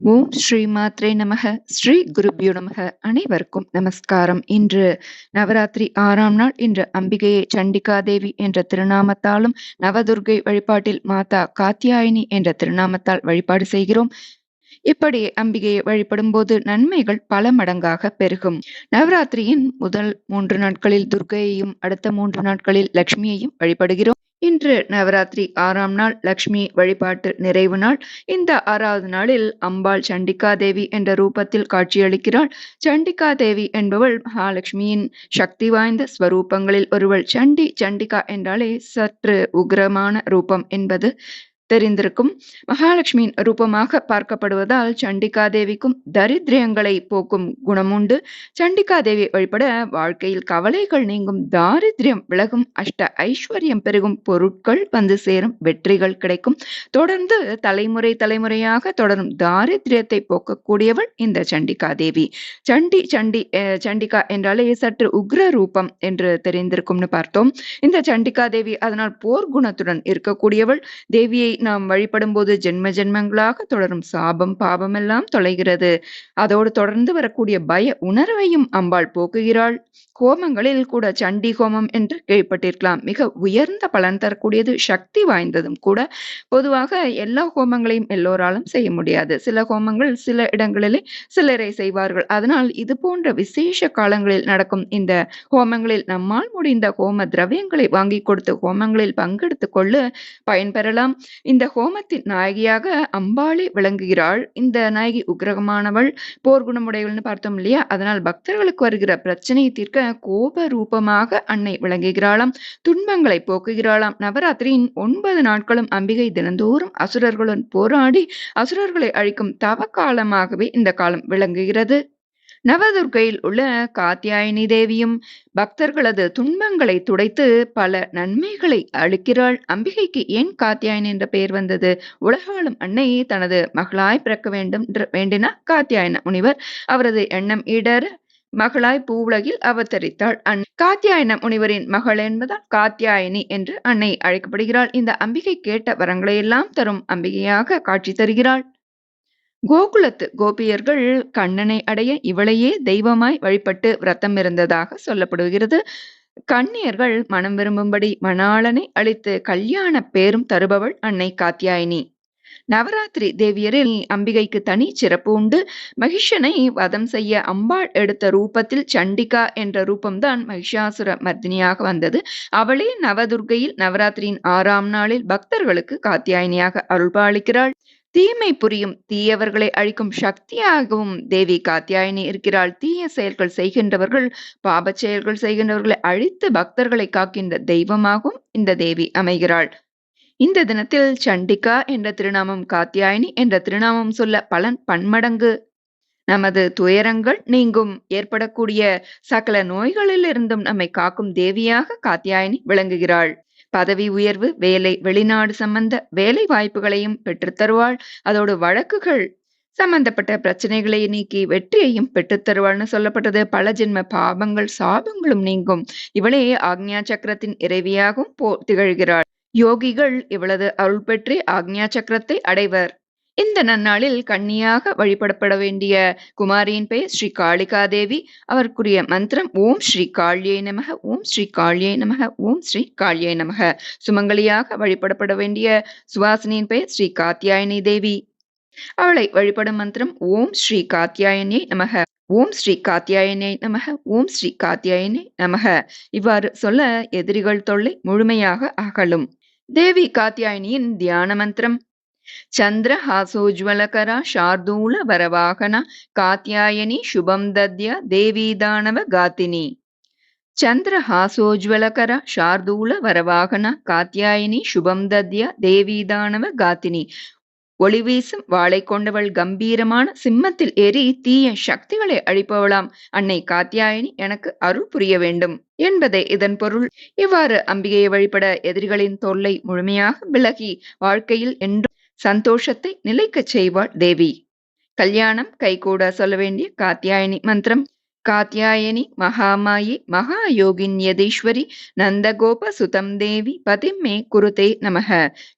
ஓம் ஸ்ரீ மாத்ரே நமக. ஸ்ரீ குருபியோ நமக. அனைவருக்கும் நமஸ்காரம். இன்று நவராத்திரி ஆறாம் நாள். இன்று அம்பிகையை சண்டிகா தேவி என்ற திருநாமத்தாலும் நவதுர்கை வழிபாட்டில் மாதா காத்தியாயினி என்ற திருநாமத்தால் வழிபாடு செய்கிறோம். இப்படி அம்பிகையை வழிபடும் போது நன்மைகள் பல மடங்காக பெருகும். நவராத்திரியின் முதல் மூன்று நாட்களில் துர்கையையும் அடுத்த மூன்று நாட்களில் லட்சுமியையும் வழிபடுகிறோம். இன்று நவராத்திரி ஆறாம் நாள் லக்ஷ்மி வழிபாட்டு நிறைவு நாள். இந்த ஆறாவது நாளில் அம்பாள் சண்டிகா தேவி என்ற ரூபத்தில் காட்சியளிக்கிறாள். சண்டிகா தேவி என்பவள் மகாலட்சுமியின் சக்தி வாய்ந்த ஸ்வரூபங்களில் ஒருவள். சண்டி சண்டிகா என்றாலே சற்று உக்ரமான ரூபம் என்பது தெரிந்திருக்கும். மகாலட்சுமியின் ரூபமாக பார்க்கப்படுவதால் சண்டிகா தேவிக்கும் தரித்திரியங்களை போக்கும் குணமுண்டு. சண்டிகா தேவி வழிபட வாழ்க்கையில் கவலைகள் நீங்கும். தாரித்யம் விலகும். அஷ்ட ஐஸ்வர்யம் பெருகும். பொருட்கள் வந்து சேரும். வெற்றிகள் கிடைக்கும். தொடர்ந்து தலைமுறை தலைமுறையாக தொடரும். தாரித்ரியத்தை போக்கக்கூடியவள் இந்த சண்டிகா தேவி சண்டி சண்டி சண்டிகா என்றாலே சற்று உக்ர ரூபம் என்று தெரிந்திருக்கும்னு பார்த்தோம். இந்த சண்டிகா தேவி அதனால் போர் குணத்துடன் இருக்கக்கூடியவள். தேவியை நாம் வழிபடும் போது ஜென்ம ஜென்மங்களாக தொடரும் சாபம் பாபம் எல்லாம் தொலைகிறது. அதோடு தொடர்ந்து வரக்கூடிய பய உணர்வையும் அம்பாள் போக்குகிறாள். ஹோமங்களில் கூட சண்டி ஹோமம் என்று கேள்விப்பட்டிருக்கலாம். மிக உயர்ந்த பலன் தரக்கூடியது சக்தி வாய்ந்ததும் கூட பொதுவாக எல்லா ஹோமங்களையும் எல்லோராலும் செய்ய முடியாது. சில ஹோமங்கள் சில இடங்களிலே சிலரை செய்வார்கள். அதனால் இது போன்ற விசேஷ காலங்களில் நடக்கும் இந்த ஹோமங்களில் நம்மால் முடிந்த ஹோம திரவியங்களை வாங்கி கொடுத்து ஹோமங்களில் பங்கெடுத்து கொள்ள பயன்பெறலாம். இந்த ஹோமத்தின் நாயகியாக அம்பாளே விளங்குகிறாள். இந்த நாயகி உக்ரகமானவள் போர்க்குணமுடையவள்னு பார்த்தோம் இல்லையா? அதனால் பக்தர்களுக்கு வருகிற பிரச்சனையை தீர்க்க கோப ரூபமாக அன்னை விளங்குகிறாளாம். துன்பங்களை போக்குகிறாளாம். நவராத்திரியின் ஒன்பது நாட்களும் அம்பிகை தினந்தோறும் அசுரர்களுடன் போராடி அசுரர்களை அழிக்கும் தவ காலமாகவே இந்த காலம் விளங்குகிறது. நவதுர்கையில் உள்ள காத்தியாயினி தேவியும் பக்தர்களது துன்பங்களை துடைத்து பல நன்மைகளை அளிக்கிறாள். அம்பிகைக்கு ஏன் காத்தியாயன் என்ற பெயர் வந்தது? உலகாளும் அன்னை தனது மகளாய் பிறக்க வேண்டும் வேண்டினார். காத்தியாயன முனிவர் அவரது எண்ணம் ஈடர மகளாய் பூவுலகில் அவதரித்தாள். அன் காத்தியாயன முனிவரின் மகள் என்பதால் காத்தியாயனி என்று அன்னை அழைக்கப்படுகிறாள். இந்த அம்பிகை கேட்ட வரங்களை எல்லாம் தரும் அம்பிகையாக காட்சி தருகிறாள். கோகுலத்து கோபியர்கள் கண்ணனை அடைய இவளையே தெய்வமாய் வழிபட்டு விரதம் இருந்ததாக சொல்லப்படுகிறது. கண்ணியர்கள் மனம் விரும்பும்படி மணாளனை அளித்து கல்யாண பேரும் தருபவள் அன்னை காத்தியாயினி. நவராத்திரி தேவியரில் அம்பிகைக்கு தனி சிறப்பு உண்டு. மகிஷனை வதம் செய்ய அம்பாள் எடுத்த ரூபத்தில் சண்டிகா என்ற ரூபம்தான் மகிஷாசுர மர்தினியாக வந்தது. அவளே நவதுர்கையில் நவராத்திரியின் ஆறாம் நாளில் பக்தர்களுக்கு காத்தியாயினியாக அருள்பாளிக்கிறாள் தீமை புரியும் தீயவர்களை அழிக்கும் சக்தியாகவும் தேவி காத்தியாயினி இருக்கிறாள். தீய செயல்கள் செய்கின்றவர்கள் பாப செயல்கள் செய்கின்றவர்களை அழித்து பக்தர்களை காக்கின்ற தெய்வமாகவும் இந்த தேவி அமைகிறாள். இந்த தினத்தில் சண்டிகா என்ற திருநாமம் காத்தியாயினி என்ற திருநாமம் சொல்ல பலன் பன்மடங்கு. நமது துயரங்கள் நீங்கும். ஏற்படக்கூடிய சகல நோய்களிலிருந்தும் நம்மை காக்கும் தேவியாக காத்தியாயினி விளங்குகிறாள். பதவி உயர்வு வேலை வெளிநாடு சம்பந்த வேலை வாய்ப்புகளையும் பெற்றுத்தருவாள் அதோடு வழக்குகள் சம்பந்தப்பட்ட பிரச்சனைகளை நீக்கி வெற்றியையும் பெற்றுத்தருவாள்னு சொல்லப்பட்டது. பல ஜென்ம பாபங்கள் சாபங்களும் நீங்கும். இவளே ஆக்ஞா சக்கரத்தின் இறைவியாகவும் போ திகழ்கிறாள். யோகிகள் இவளது அருள் பெற்றே ஆக்ஞா சக்கரத்தை அடைவர். இந்த நன்னாளில் கன்னியாக வழிபடப்பட வேண்டிய குமாரியின் பெயர் ஸ்ரீ காளிகாதேவி. அவருக்குரிய மந்திரம் ஓம் ஸ்ரீ காளியை நமக ஓம் ஸ்ரீ காளியை நமக ஓம் ஸ்ரீ காளியை நமக. சுமங்கலியாக வழிபடப்பட வேண்டிய சுவாசினியின் பெயர் ஸ்ரீ காத்தியாயனி தேவி. அவளை வழிபடும் மந்திரம் ஓம் ஸ்ரீ காத்தியாயனே நமக ஓம் ஸ்ரீ காத்தியாயனே நமக ஓம் ஸ்ரீ காத்தியாயனே நமக. இவ்வாறு சொல்ல எதிரிகள் தொல்லை முழுமையாக அகலும். தேவி காத்தியாயனியின் தியான மந்திரம் ಚಂದ್ರಹಾಸೋಜ್ವಲಕರ ಶಾರ್ದೂಲ ವರವಾಹನ ಕಾತ್ಯಾಯನಿ ಶುಭಂ ದದ್ಯ ದೇವೀದಾನವ ಗಾತಿನಿ ಚಂದ್ರಹಾಸೋಜ್ವಲಕರ ಶಾರ್ದೂಲ ವರವಾಹನ காத்தியாயினி சுபம் தத்யா தேவிதானவ காத்தினி ஒளி வீசும் வாளை கொண்டவள் கம்பீரமான சிம்மத்தில் ஏறி தீய சக்திகளை அழிப்பவளாம் அன்னை காத்தியாயினி எனக்கு அருள் புரிய வேண்டும் என்பதே இதன் பொருள் இவ்வாறு அம்பிகையை வழிபட எதிரிகளின் தொல்லை முழுமையாக விலகி வாழ்க்கையில் என்றும் சந்தோஷத்தை நிலைக்கச் செய்வாள் தேவி. கல்யாணம் கைகூட சொல்ல வேண்டிய காத்தியாயினி மந்திரம். कात्यायनि महामायि महायोगिन्यदीश्वरि नन्दगोपसुतं देवि पतिं मे कुरुते नमः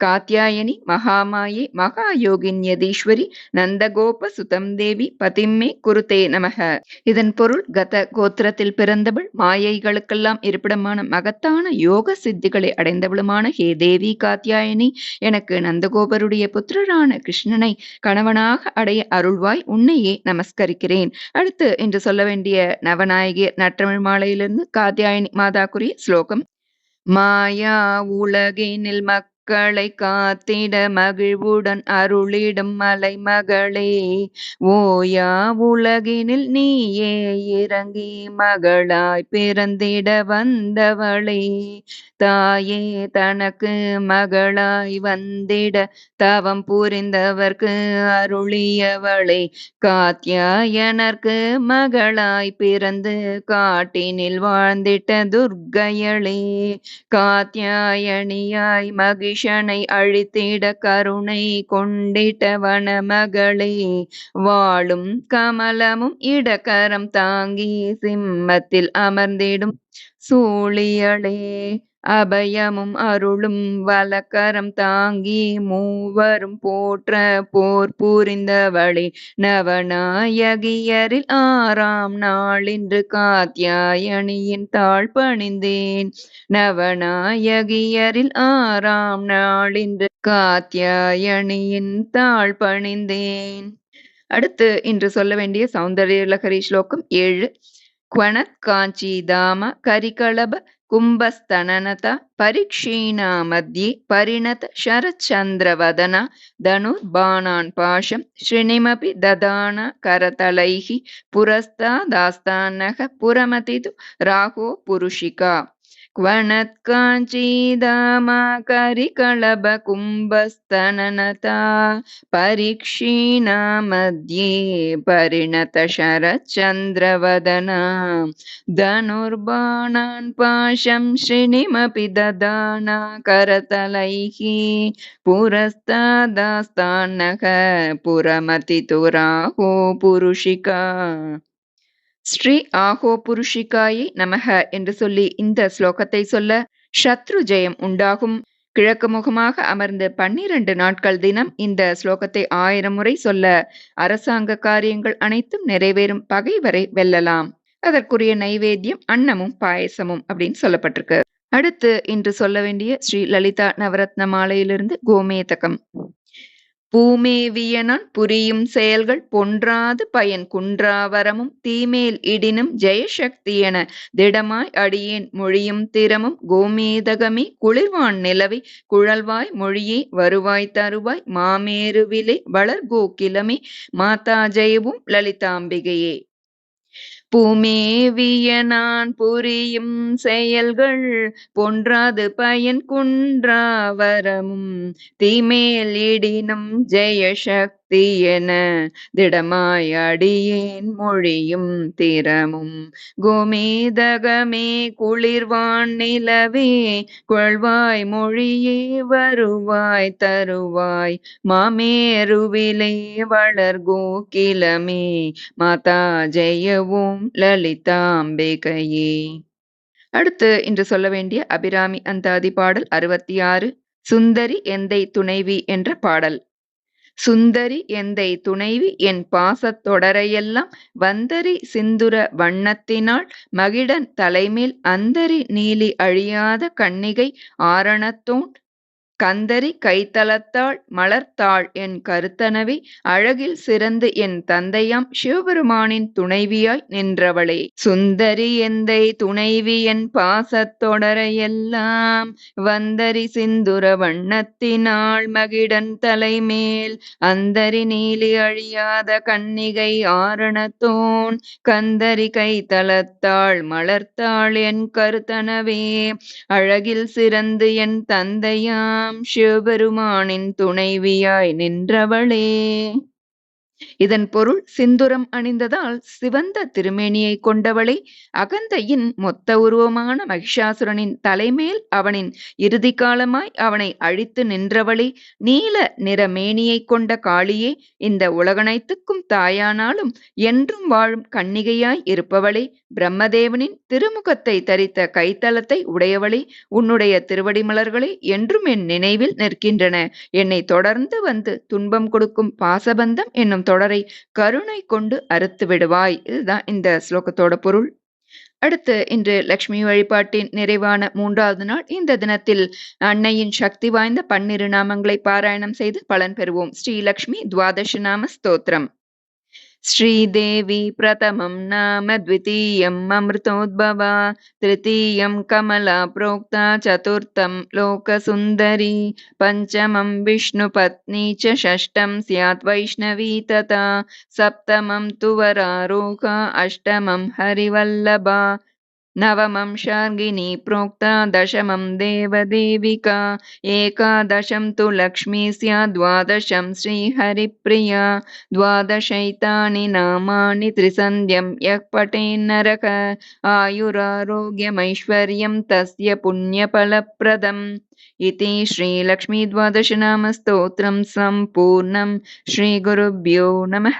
कात्यायनि महामाये மகாயோகின்யதீஸ்வரி நந்தகோபசுதம் தேவி பதிம்மே குருதே நமக இதன் பொருள் கத கோத்திரத்தில் பிறந்தவள் மாயைகளுக்கெல்லாம் இருப்பிடமான மகத்தான யோக சித்திகளை அடைந்தவளுமான ஹே தேவி காத்தியாயனி எனக்கு நந்தகோபருடைய புத்திரரான கிருஷ்ணனை கணவனாக அடைய அருள்வாய் உன்னையே நமஸ்கரிக்கிறேன் அடுத்து என்று சொல்ல வேண்டிய நவநாயகி நற்றமிழ் மாலையிலிருந்து காத்தியாயினி மாதாக்குரிய ஸ்லோகம். மாயா உலகினில் மக் மக்களை காத்திட மகிழ்வுடன் அருளிடும் மலைமகளே. ஓயா உலகினில் நீயே இறங்கி மகளாய் பிறந்திட வந்தவளே. தாயே தனக்கு மகளாய் வந்திட தவம் புரிந்தவர்க்கு அருளியவளே. காத்தியாயனர்க்கு மகளாய் பிறந்து காட்டினில் வாழ்ந்திட்ட துர்கையளே காத்தியாயணியாய் மகிழ் ஈஷனை அழித்திட கருணை கொண்டிட்ட வனமகளே வாழும் கமலமும் இடக்கரம் தாங்கி சிம்மத்தில் அமர்ந்திடும் சூழியளே. அபயமும் அருளும் வலக்கரம் தாங்கி மூவரும் போற்ற போர் புரிந்தவளே நவநாயகியரில் ஆறாம் நாளின்று காத்தியாயணியின் தாழ் பணிந்தேன் நவநாயகியரில் ஆறாம் நாளின்று காத்தியாயணியின் தாழ் பணிந்தேன் அடுத்து இன்று சொல்ல வேண்டிய சௌந்தர்யலகரி ஸ்லோகம் ஏழு क्वणत् काञ्चीधाम करिकलभ कुम्भस्तननता परिक्षीणा मध्ये परिणत शरच्चन्द्रवदना धनुर्बाणान् पाशं श्रिणिमपि ददान करतलैः पुरस्तादास्तानः पुरमतितु राहो पुरुषिका क्वणत्काञ्चीदामाकरिकलभकुम्भस्तननता परीक्षीणा मध्ये परिणतशरच्चन्द्रवदना धनुर्बाणान् पाशं श्रेणिमपि ददाना करतलैः पुरस्तादास्तान्नः पुरमतितुराहो पुरुषिका ஸ்ரீ ஆஹோ புருஷிகாயை நமக என்று சொல்லி இந்த ஸ்லோகத்தை சொல்ல சத்ரு ஜெயம் உண்டாகும். கிழக்கு முகமாக அமர்ந்து பன்னிரண்டு நாட்கள் தினம் இந்த ஸ்லோகத்தை ஆயிரம் முறை சொல்ல அரசாங்க காரியங்கள் அனைத்தும் நிறைவேறும் பகைவரை வெல்லலாம். அதற்குரிய நைவேத்தியம் அன்னமும் பாயசமும் அப்படின்னு சொல்லப்பட்டிருக்கு. அடுத்து இன்று சொல்ல வேண்டிய ஸ்ரீ லலிதா நவரத்ன மாலையிலிருந்து கோமேதகம். பூமேவியனான் புரியும் செயல்கள் பொன்றாது பயன் குன்றாவரமும் தீமேல் இடினும் ஜெயசக்தியென திடமாய் அடியேன் மொழியும் திறமும் கோமேதகமே குளிர்வான் நிலவை குழல்வாய் மொழியே வருவாய் தருவாய் மாமேருவிலே வளர்கோக்கிலமே மாதா ஜெயவும் லலிதாம்பிகையே. புமேவிய நான் புரியும் செயல்கள் பொன்றாது பயன் குன்றாவரமும் தீமேல் இடினும் ஜெயசக்தி என திடமாய் அடியேன் மொழியும் திறமும். கோமேதகமே குளிர்வான் நிலவே கொள்வாய் மொழியே வருவாய் தருவாய். மாமேருவிலே வளர்கோ கிளமே மாதா ஜெயவும் லலிதாம்பிகையே. அடுத்து இன்று சொல்ல வேண்டிய அபிராமி அந்தாதி பாடல் அறுபத்தி ஆறு சுந்தரி எந்தை துணைவி என்ற பாடல். சுந்தரி எந்தை துணைவி என் பாசத் தொடரையெல்லாம் வந்தரி சிந்துர வண்ணத்தினாள் மகிடன் தலைமேல் அந்தரி நீலி அழியாத கண்ணிகை ஆரணத்தோன் கந்தரி கைத்தலத்தாள் மலர்த்தாள் என் கருத்தனவே அழகில் சிறந்து என் தந்தையாம் சிவபெருமானின் துணைவியாய் நின்றவளே. சுந்தரி எந்தை துணைவி என் பாசத்தொடரையெல்லாம் வந்தரி சிந்துர வண்ணத்தினாள் மகிடன் தலைமேல் அந்தரி நீலி அழியாத கன்னிகை ஆரணத்தோன் கந்தரி கைத்தலத்தாள் மலர்த்தாள் என் கருத்தனவே அழகில் சிறந்து என் தந்தையாம் சிவபெருமானின் துணைவியாய் நின்றவளே. இதன் பொருள் சிந்துரம் அணிந்ததால் சிவந்த திருமேனியை கொண்டவளை அகந்தையின் மொத்த உருவமான மகிஷாசுரனின் தலைமேல் அவனின் இறுதி காலமாய் அவனை அழித்து நின்றவளே நீல நிறமேனியை கொண்ட காளியே இந்த உலகனைத்துக்கும் தாயானாலும் என்றும் வாழும் கன்னிகையாய் இருப்பவளே பிரம்மதேவனின் திருமுகத்தை தரித்த கைத்தலத்தை உடையவளே உன்னுடைய திருவடி மலர்களே என்றும் என் நினைவில் நிற்கின்றன. என்னை தொடர்ந்து வந்து துன்பம் கொடுக்கும் பாசபந்தம் என்னும் தொடரை கருணை கொண்டு அறுத்து விடுவாய். இதுதான் இந்த ஸ்லோகத்தோட பொருள். அடுத்து இன்று லக்ஷ்மி வழிபாட்டின் நிறைவான மூன்றாவது நாள். இந்த தினத்தில் அன்னையின் சக்தி வாய்ந்த பன்னிரு நாமங்களை பாராயணம் செய்து பலன் பெறுவோம். ஸ்ரீ லக்ஷ்மி துவாதச நாம ஸ்தோத்திரம். श्रीदेवी प्रथमं नाम द्वितीयम् अमृतोद्भवा तृतीयं कमला प्रोक्ता चतुर्थं लोकसुन्दरी पञ्चमं विष्णुपत्नी च षष्ठं स्यात् वैष्णवी तथा सप्तमं तु वरारोहा अष्टमं हरिवल्लभा नवमं शार्गिणी प्रोक्ता दशमं देवदेविका एकादशं तु लक्ष्मी स्यात् द्वादशं श्रीहरिप्रिया द्वादशैतानि नामानि त्रिसन्ध्यं यः पठेन्नरक आयुरारोग्यमैश्वर्यं तस्य पुण्यफलप्रदम्। इति श्रीलक्ष्मीद्वादशनामस्तोत्रं सम्पूर्णं श्रीगुरुभ्यो नमः